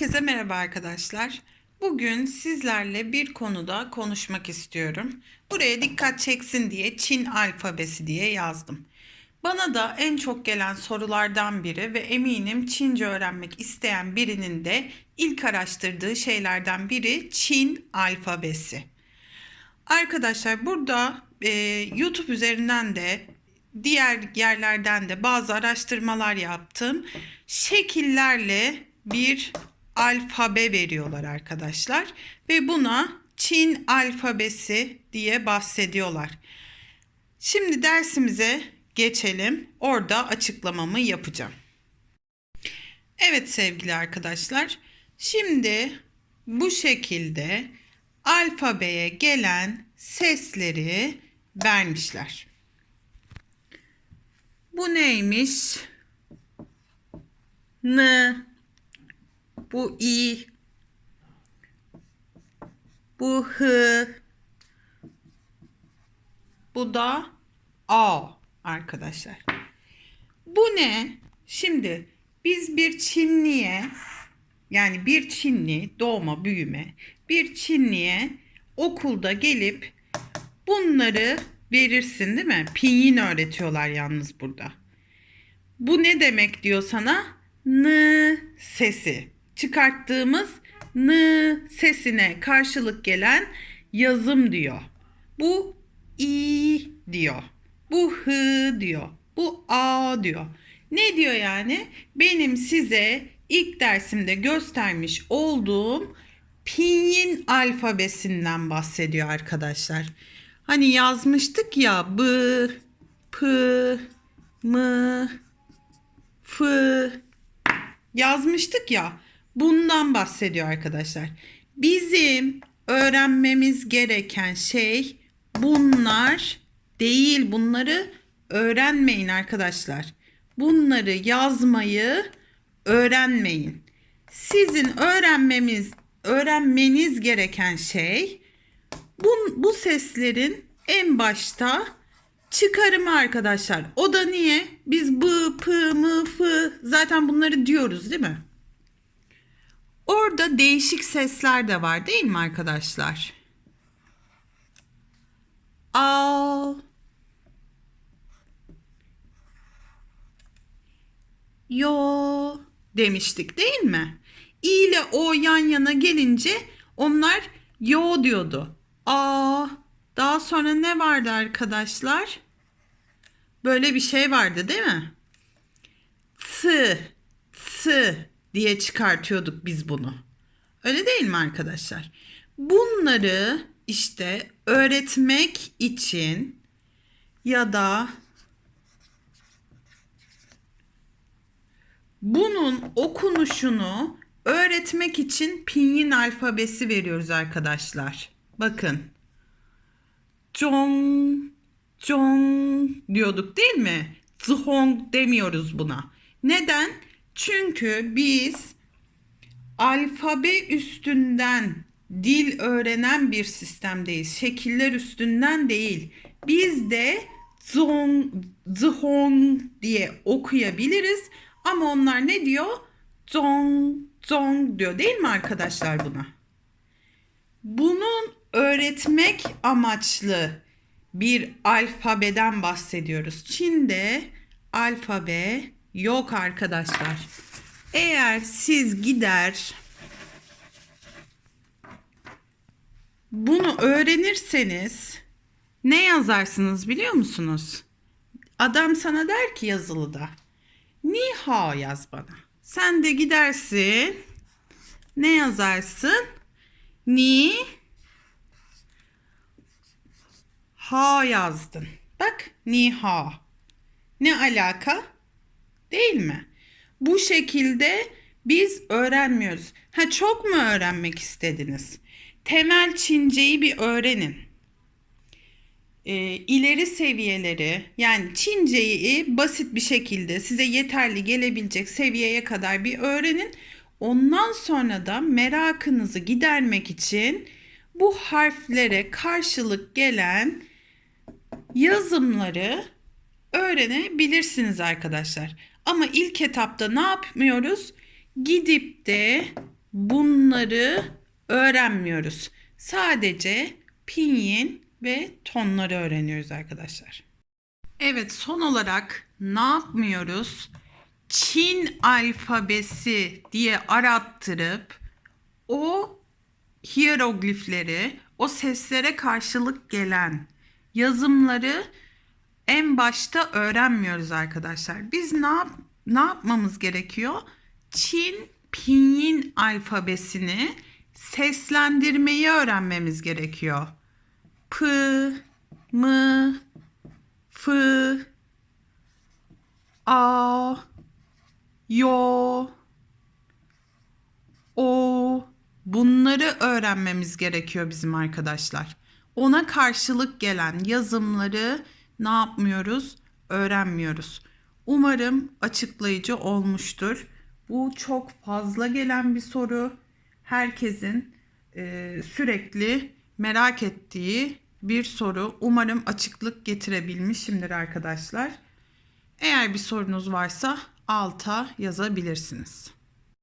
Herkese merhaba arkadaşlar. Bugün sizlerle bir konuda konuşmak istiyorum. Buraya dikkat çeksin diye Çin alfabesi diye yazdım. Bana da en çok gelen sorulardan biri ve eminim Çince öğrenmek isteyen birinin de ilk araştırdığı şeylerden biri Çin alfabesi. Arkadaşlar burada e, YouTube üzerinden de diğer yerlerden de bazı araştırmalar yaptım. Şekillerle bir alfabe veriyorlar arkadaşlar ve buna Çin alfabesi diye bahsediyorlar. Şimdi dersimize geçelim. Orada açıklamamı yapacağım. Evet sevgili arkadaşlar. Şimdi bu şekilde alfabeye gelen sesleri vermişler. Bu neymiş? N. Bu i. Bu h. Bu da a arkadaşlar. Bu ne? Şimdi biz bir Çinliye yani bir Çinli doğma büyüme bir Çinliye okulda gelip bunları verirsin değil mi? Pinyin öğretiyorlar yalnız burada. Bu ne demek diyor sana? N sesi. Çıkarttığımız N sesine karşılık gelen yazım diyor. Bu i diyor. Bu h diyor. Bu a diyor. Ne diyor yani? Benim size ilk dersimde göstermiş olduğum pinyin alfabesinden bahsediyor arkadaşlar. Hani yazmıştık ya b, p, m, f yazmıştık ya. Bundan bahsediyor arkadaşlar. Bizim öğrenmemiz gereken şey bunlar değil. Bunları öğrenmeyin arkadaşlar. Bunları yazmayı öğrenmeyin. Sizin öğrenmemiz öğrenmeniz gereken şey bu, bu seslerin en başta çıkarımı arkadaşlar. O da niye? Biz b, p, m, f zaten bunları diyoruz değil mi? Orada değişik sesler de var değil mi arkadaşlar? A Yo demiştik değil mi? İ ile o yan yana gelince onlar yo diyordu. A daha sonra ne vardı arkadaşlar? Böyle bir şey vardı değil mi? T, t diye çıkartıyorduk biz bunu. Öyle değil mi arkadaşlar? Bunları işte öğretmek için ya da bunun okunuşunu öğretmek için pinyin alfabesi veriyoruz arkadaşlar. Bakın. Jong, jong diyorduk değil mi? Zhong demiyoruz buna. Neden? Çünkü biz alfabe üstünden dil öğrenen bir sistemdeyiz. Şekiller üstünden değil. Biz de zong, zhong diye okuyabiliriz. Ama onlar ne diyor? Zong, zong diyor değil mi arkadaşlar buna? Bunun öğretmek amaçlı bir alfabeden bahsediyoruz. Çin'de alfabe yok arkadaşlar. Eğer siz gider bunu öğrenirseniz ne yazarsınız biliyor musunuz? Adam sana der ki yazılıda Ni hao yaz bana. Sen de gidersin. Ne yazarsın? Ni ha yazdın. Bak ni ha. Ne alaka? Değil mi? Bu şekilde biz öğrenmiyoruz. Ha çok mu öğrenmek istediniz? Temel Çinceyi bir öğrenin. E, ileri seviyeleri yani Çinceyi basit bir şekilde size yeterli gelebilecek seviyeye kadar bir öğrenin. Ondan sonra da merakınızı gidermek için bu harflere karşılık gelen yazımları öğrenebilirsiniz arkadaşlar. Ama ilk etapta ne yapmıyoruz? Gidip de bunları öğrenmiyoruz. Sadece pinyin ve tonları öğreniyoruz arkadaşlar. Evet son olarak ne yapmıyoruz? Çin alfabesi diye arattırıp o hieroglifleri, o seslere karşılık gelen yazımları en başta öğrenmiyoruz arkadaşlar. Biz ne yap ne yapmamız gerekiyor? Çin pinyin alfabesini seslendirmeyi öğrenmemiz gerekiyor. P, M, F, A, Yo, O bunları öğrenmemiz gerekiyor bizim arkadaşlar. Ona karşılık gelen yazımları ne yapmıyoruz? Öğrenmiyoruz. Umarım açıklayıcı olmuştur. Bu çok fazla gelen bir soru. Herkesin e, sürekli merak ettiği bir soru. Umarım açıklık getirebilmişimdir arkadaşlar. Eğer bir sorunuz varsa alta yazabilirsiniz.